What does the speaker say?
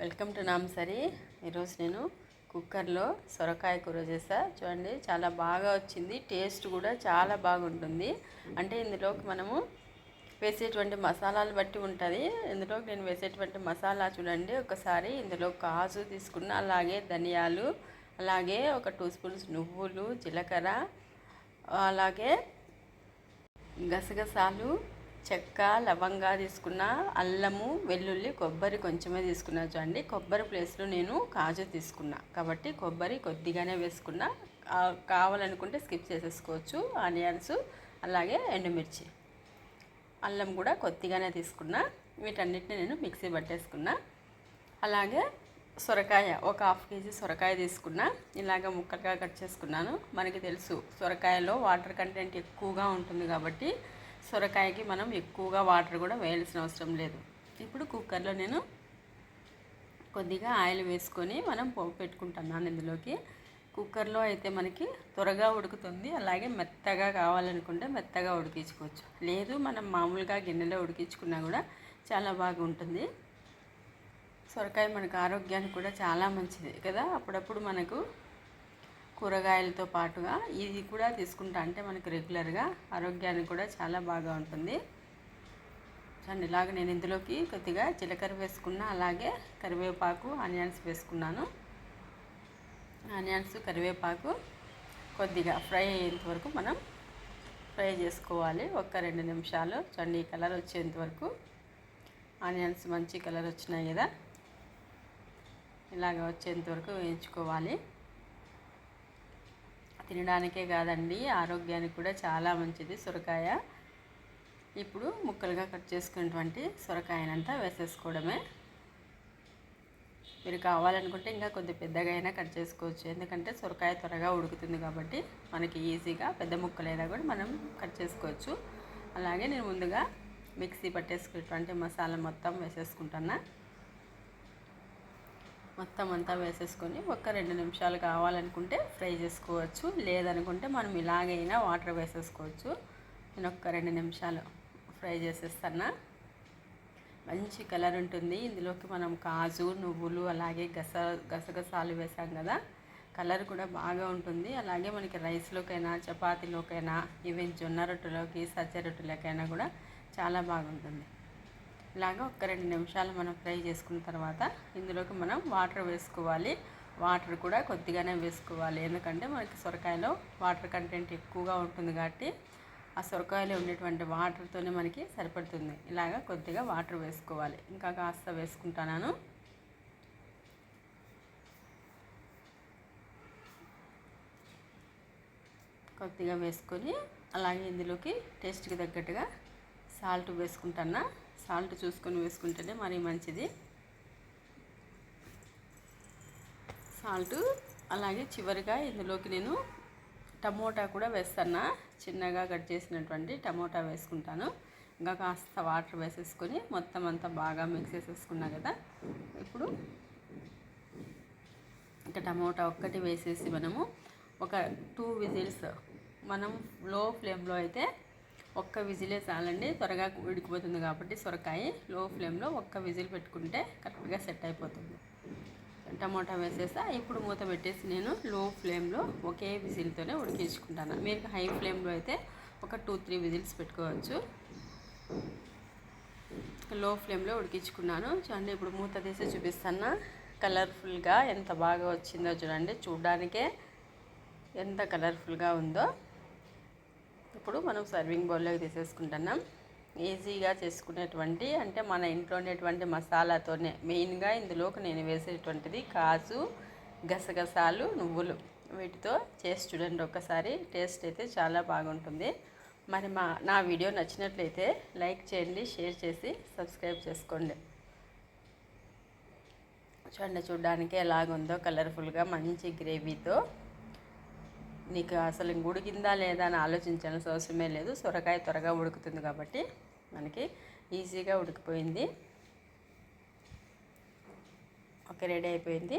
Welcome to నామసరి. ఈరోజు నేను కుక్కర్లో సొరకాయ కూర చేసా. చూడండి చాలా బాగా వచ్చింది. టేస్ట్ కూడా చాలా బాగుంటుంది. అంటే ఇందులోకి మనము వేసేటువంటి మసాలాలు బట్టి ఉంటుంది. ఇందులోకి నేను వేసేటువంటి మసాలా చూడండి. ఒకసారి ఇందులో కాజు తీసుకున్న అలాగే ధనియాలు అలాగే ఒక టూ స్పూన్స్ నువ్వులు జీలకర్ర అలాగే గసగసాలు చెక్క లవంగా తీసుకున్న అల్లము వెల్లుల్లి కొబ్బరి కొంచెమే తీసుకున్నా చూడండి. కొబ్బరి ప్లేస్లో నేను కాజు తీసుకున్నా. కాబట్టి కొబ్బరి కొద్దిగానే వేసుకున్నా. కావాలనుకుంటే స్కిప్ చేసేసుకోవచ్చు. ఆనియన్స్ అలాగే ఎండుమిర్చి. అల్లం కూడా కొద్దిగానే తీసుకున్నా. వీటన్నిటిని నేను మిక్సీ పట్టేసుకున్నా. అలాగే సొరకాయ ఒక హాఫ్ కేజీ సొరకాయ తీసుకున్నా. ఇలాగ ముక్కలుగా కట్ చేసుకున్నాను. మనకి తెలుసు సొరకాయలో వాటర్ కంటెంట్ ఎక్కువగా ఉంటుంది కాబట్టి సొరకాయకి మనం ఎక్కువగా వాటర్ కూడా వేయాల్సిన అవసరం లేదు. ఇప్పుడు కుక్కర్లో నేను కొద్దిగా ఆయిల్ వేసుకొని మనం పోపు పెట్టుకుంటున్నాను ఇందులోకి. కుక్కర్లో అయితే మనకి త్వరగా ఉడుకుతుంది. అలాగే మెత్తగా కావాలనుకుంటే మెత్తగా ఉడికించుకోవచ్చు. లేదు మనం మామూలుగా గిన్నెలో ఉడికించుకున్నా కూడా చాలా బాగుంటుంది. సొరకాయ మనకు ఆరోగ్యానికి కూడా చాలా మంచిది కదా. అప్పుడప్పుడు మనకు కూరగాయలతో పాటుగా ఇది కూడా తీసుకుంటా. అంటే మనకు రెగ్యులర్గా ఆరోగ్యానికి కూడా చాలా బాగా ఉంటుంది. చూడండి ఇలాగ నేను ఇందులోకి కొద్దిగా జీలకర్ర వేసుకున్నా అలాగే కరివేపాకు ఆనియన్స్ వేసుకున్నాను. ఆనియన్స్ కరివేపాకు కొద్దిగా ఫ్రై అయ్యేంత వరకు మనం ఫ్రై చేసుకోవాలి. ఒక రెండు నిమిషాలు. చండి కలర్ వచ్చేంత వరకు. ఆనియన్స్ మంచి కలర్ వచ్చినాయి కదా. ఇలాగ వచ్చేంత వరకు వేయించుకోవాలి. తినడానికే కాదండి ఆరోగ్యానికి కూడా చాలా మంచిది సొరకాయ. ఇప్పుడు ముక్కలుగా కట్ చేసుకున్నటువంటి సొరకాయనంతా వేసేసుకోవడమే. మీరు కావాలనుకుంటే ఇంకా కొద్ది పెద్దగా అయినా కట్ చేసుకోవచ్చు. ఎందుకంటే సొరకాయ త్వరగా ఉడుకుతుంది కాబట్టి మనకి ఈజీగా పెద్ద ముక్కలైనా కూడా మనం కట్ చేసుకోవచ్చు. అలాగే నేను ముందుగా మిక్సీ పట్టేసుకున్నటువంటి మసాలా మొత్తం వేసేసుకుంటున్నా. మొత్తం అంతా వేసేసుకొని ఒక రెండు నిమిషాలు కావాలనుకుంటే ఫ్రై చేసుకోవచ్చు. లేదనుకుంటే మనం ఇలాగైనా వాటర్ వేసేసుకోవచ్చు. నేను ఒక్క రెండు నిమిషాలు ఫ్రై చేసేస్తాను? మంచి కలర్ ఉంటుంది. ఇందులోకి మనం కాజు నువ్వులు అలాగే గస గసగసాలు వేసాం కదా. కలర్ కూడా బాగా ఉంటుంది. అలాగే మనకి రైస్లోకైనా చపాతీలోకైనా ఈవెన్ జొన్న రొట్టెలోకి సజ్జ రొట్టెలకైనా కూడా చాలా బాగుంటుంది. ఇలాగా ఒక రెండు నిమిషాలు మనం ఫ్రై చేసుకున్న తర్వాత ఇందులోకి మనం వాటర్ వేసుకోవాలి. వాటర్ కూడా కొద్దిగానే వేసుకోవాలి. ఎందుకంటే మనకి సొరకాయలో వాటర్ కంటెంట్ ఎక్కువగా ఉంటుంది కాబట్టి ఆ సొరకాయలో ఉండేటువంటి వాటర్తోనే మనకి సరిపడుతుంది. ఇలాగా కొద్దిగా వాటర్ వేసుకోవాలి. ఇంకా కాస్త వేసుకుంటాను కొద్దిగా వేసుకొని అలాగే ఇందులోకి టేస్ట్కి తగ్గట్టుగా సాల్ట్ వేసుకుంటాను? సాల్ట్ చూసుకొని వేసుకుంటేనే మరీ మంచిది. సాల్ట్ అలాగే చివరిగా ఇందులోకి నేను టమోటా కూడా వేస్తాను? చిన్నగా కట్ చేసినటువంటి టమోటా వేసుకుంటాను. ఇంకా కాస్త వాటర్ వేసేసుకొని మొత్తం అంతా బాగా మిక్స్ చేసేసుకున్నా కదా? ఇప్పుడు ఇంకా టమోటా ఒక్కటి వేసేసి మనము ఒక టూ విజిల్స్ మనం లో ఫ్లేమ్లో అయితే ఒక్క విజిలే చాలండి. త్వరగా ఉడికిపోతుంది కాబట్టి సొరకాయ లో ఫ్లేమ్లో ఒక్క విజిల్ పెట్టుకుంటే కరెక్ట్గా సెట్ అయిపోతుంది. టమాటా వేసేసా. ఇప్పుడు మూత పెట్టేసి నేను లో ఫ్లేమ్లో ఒకే విజిల్తోనే ఉడికించుకుంటాను. మీరు హై ఫ్లేమ్లో అయితే ఒక టూ త్రీ విజిల్స్ పెట్టుకోవచ్చు. లో ఫ్లేమ్లో ఉడికించుకున్నాను. చూడండి ఇప్పుడు మూత తీసి చూపిస్తాను కలర్ఫుల్గా ఎంత బాగా వచ్చిందో చూడండి. చూడడానికే ఎంత కలర్ఫుల్గా ఉందో. ఇప్పుడు మనం సర్వింగ్ బౌల్లోకి తీసేసుకుంటున్నాం. ఈజీగా చేసుకునేటువంటి అంటే మన ఇంట్లో ఉండేటువంటి మసాలాతోనే మెయిన్గా ఇందులోకి నేను వేసేటువంటిది కాజు గసగసాలు నువ్వులు. వీటితో చేసి చూడండి ఒకసారి టేస్ట్ అయితే చాలా బాగుంటుంది. మరి మా నా వీడియో నచ్చినట్లయితే లైక్ చేయండి షేర్ చేసి సబ్స్క్రైబ్ చేసుకోండి. చూడండి చూడడానికి ఎలాగుందో కలర్ఫుల్గా మంచి గ్రేవీతో నీకు అసలు ఉడికిందా లేదా అని ఆలోచించాల్సిన అవసరమే లేదు. సొరకాయ త్వరగా ఉడుకుతుంది కాబట్టి మనకి ఈజీగా ఉడికిపోయింది. ఓకే రెడీ అయిపోయింది.